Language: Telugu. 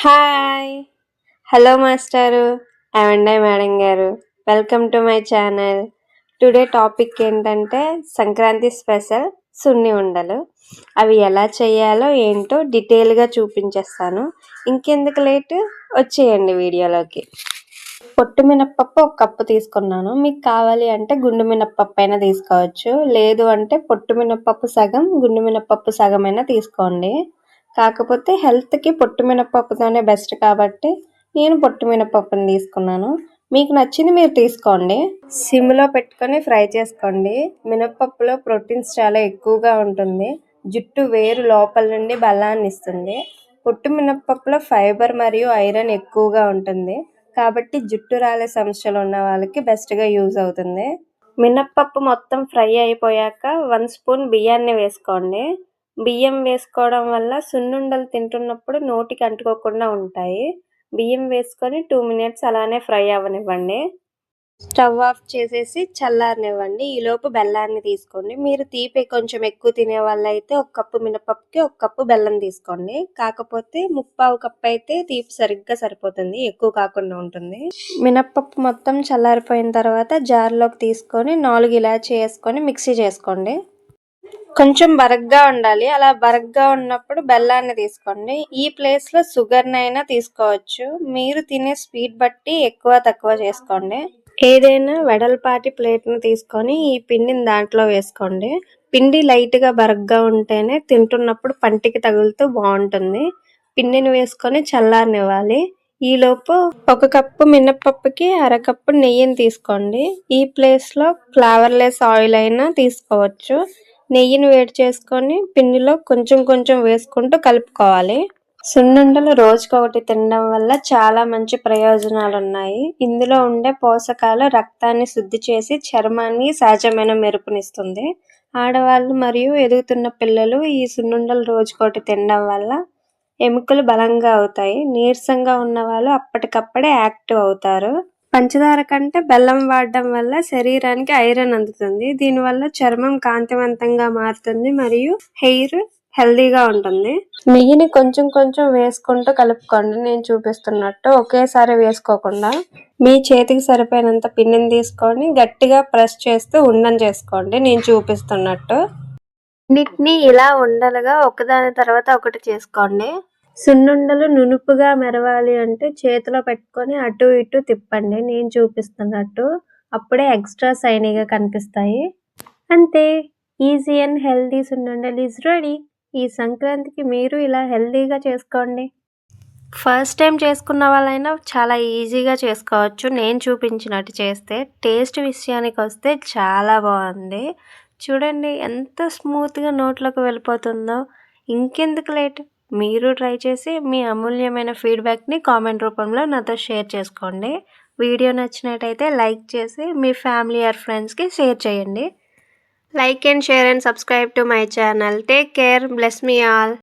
హాయ్. హలో మాస్టారు. ఏమండే మేడం గారు. Welcome to my channel. Today topic ఏంటంటే సంక్రాంతి స్పెషల్ సున్ని ఉండలు. అవి ఎలా చేయాలో ఏంటో డీటెయిల్గా చూపించేస్తాను. ఇంకెందుకు లేట్? వచ్చేయండి వీడియోలోకి. పొట్టు మినప్పప్పు ఒక కప్పు తీసుకున్నాను. మీకు కావాలి అంటే గుండు మినప్పప్పు అయినా తీసుకోవచ్చు. లేదు అంటే పొట్టు మినప్పప్పు సగం గుండు మినప్పప్పు సగం అయినా తీసుకోండి. కాకపోతే హెల్త్కి పొట్టు మినపప్పుతోనే బెస్ట్ కాబట్టి నేను పొట్టు మినపప్పుని తీసుకున్నాను. మీకు నచ్చింది మీరు తీసుకోండి. సిమ్లో పెట్టుకొని ఫ్రై చేసుకోండి. మినప్పప్పులో ప్రోటీన్స్ చాలా ఎక్కువగా ఉంటుంది. జుట్టు వేరు లోపల నుండి బలాన్ని ఇస్తుంది. పొట్టు మినప్పప్పులో ఫైబర్ మరియు ఐరన్ ఎక్కువగా ఉంటుంది. కాబట్టి జుట్టు రాలే సమస్యలు ఉన్న వాళ్ళకి బెస్ట్గా యూజ్ అవుతుంది. మినప్పప్పు మొత్తం ఫ్రై అయిపోయాక వన్ స్పూన్ బియ్యాన్ని వేసుకోండి. బియ్యం వేసుకోవడం వల్ల సున్నుండలు తింటున్నప్పుడు నోటికి అంటుకోకుండా ఉంటాయి. బియ్యం వేసుకొని టూ మినిట్స్ అలానే ఫ్రై అవ్వనివ్వండి స్టవ్ ఆఫ్ చేసేసి చల్లారనివ్వండి. ఈలోపు బెల్లాన్ని తీసుకోండి. మీరు తీపి కొంచెం ఎక్కువ తినే వాళ్ళైతే ఒక కప్పు మినపప్పుకి ఒక కప్పు బెల్లం తీసుకోండి. కాకపోతే ముప్పావు కప్పు అయితే తీపి సరిగ్గా సరిపోతుంది. ఎక్కువ కాకుండా ఉంటుంది. మినప్పప్పు మొత్తం చల్లారిపోయిన తర్వాత జార్లోకి తీసుకొని నాలుగు ఇలాచి వేసుకొని మిక్సీ చేసుకోండి. కొంచెం బరగ్గా ఉండాలి. అలా బరగ్గా ఉన్నప్పుడు బెల్లాన్ని తీసుకోండి. ఈ ప్లేస్లో షుగర్నైనా తీసుకోవచ్చు. మీరు తినే స్వీట్ బట్టి ఎక్కువ తక్కువ చేసుకోండి. ఏదైనా వెడల్పాటి ప్లేట్ను తీసుకొని ఈ పిండిని దాంట్లో వేసుకోండి. పిండి లైట్గా బరగ్గా ఉంటేనే తింటున్నప్పుడు పంటికి తగులుతూ బాగుంటుంది. పిండిని వేసుకొని చల్లారనివ్వాలి. ఈలోపు ఒక కప్పు మినప్పప్పుకి అరకప్పు నెయ్యిని తీసుకోండి. ఈ ప్లేస్లో ఫ్లేవర్లెస్ ఆయిల్ అయినా తీసుకోవచ్చు. నెయ్యిని వేడి చేసుకొని పిండిలో కొంచెం కొంచెం వేసుకుంటూ కలుపుకోవాలి. సున్నుండలు రోజుకొకటి తినడం వల్ల చాలా మంచి ప్రయోజనాలు ఉన్నాయి ఇందులో ఉండే పోషకాలు రక్తాన్ని శుద్ధి చేసి చర్మాన్ని సహజమైన మెరుపునిస్తుంది. ఆడవాళ్ళు మరియు ఎదుగుతున్న పిల్లలు ఈ సున్నుండలు రోజుకోటి తినడం వల్ల ఎముకలు బలంగా అవుతాయి. నీరసంగా ఉన్న వాళ్ళు అప్పటికప్పుడే యాక్టివ్ అవుతారు. పంచదార కంటే బెల్లం వాడడం వల్ల శరీరానికి ఐరన్ అందుతుంది. దీనివల్ల చర్మం కాంతివంతంగా మారుతుంది మరియు హెయిర్ హెల్దీగా ఉంటుంది. నెయ్యిని కొంచెం కొంచెం వేసుకుంటూ కలుపుకోండి. నేను చూపిస్తున్నట్టు ఒకేసారి వేసుకోకుండా మీ చేతికి సరిపోయినంత పిన్నిని తీసుకొని గట్టిగా ప్రెస్ చేస్తూ ఉండం చేసుకోండి. నేను చూపిస్తున్నట్టు. అన్నిటినీ ఇలా ఉండలుగా ఒకదాని తర్వాత ఒకటి చేసుకోండి. సున్నుండలు నునుపుగా మెరవాలి అంటే చేతిలో పెట్టుకొని అటు ఇటు తిప్పండి. నేను చూపిస్తున్నట్టు అప్పుడే ఎక్స్ట్రా సైనీగా కనిపిస్తాయి. అంతే. ఈజీ అండ్ హెల్దీ సున్నుండలు ఈజ్ రెడీ. ఈ సంక్రాంతికి మీరు ఇలా హెల్దీగా చేసుకోండి. ఫస్ట్ టైం చేసుకున్న వాళ్ళైనా చాలా ఈజీగా చేసుకోవచ్చు. నేను చూపించినట్టు చేస్తే టేస్ట్ విషయానికి వస్తే చాలా బాగుంది. చూడండి ఎంత స్మూత్గా నోట్లోకి వెళ్ళిపోతుందో. ఇంకెందుకు లేట్? మీరు ట్రై చేసి మీ అమూల్యమైన ఫీడ్బ్యాక్ని కామెంట్ రూపంలో నాతో షేర్ చేసుకోండి. వీడియో నచ్చినట్టయితే లైక్ చేసి మీ ఫ్యామిలీ ఆర్ ఫ్రెండ్స్కి షేర్ చేయండి. Like and share and subscribe to my channel. Take care. Bless me all.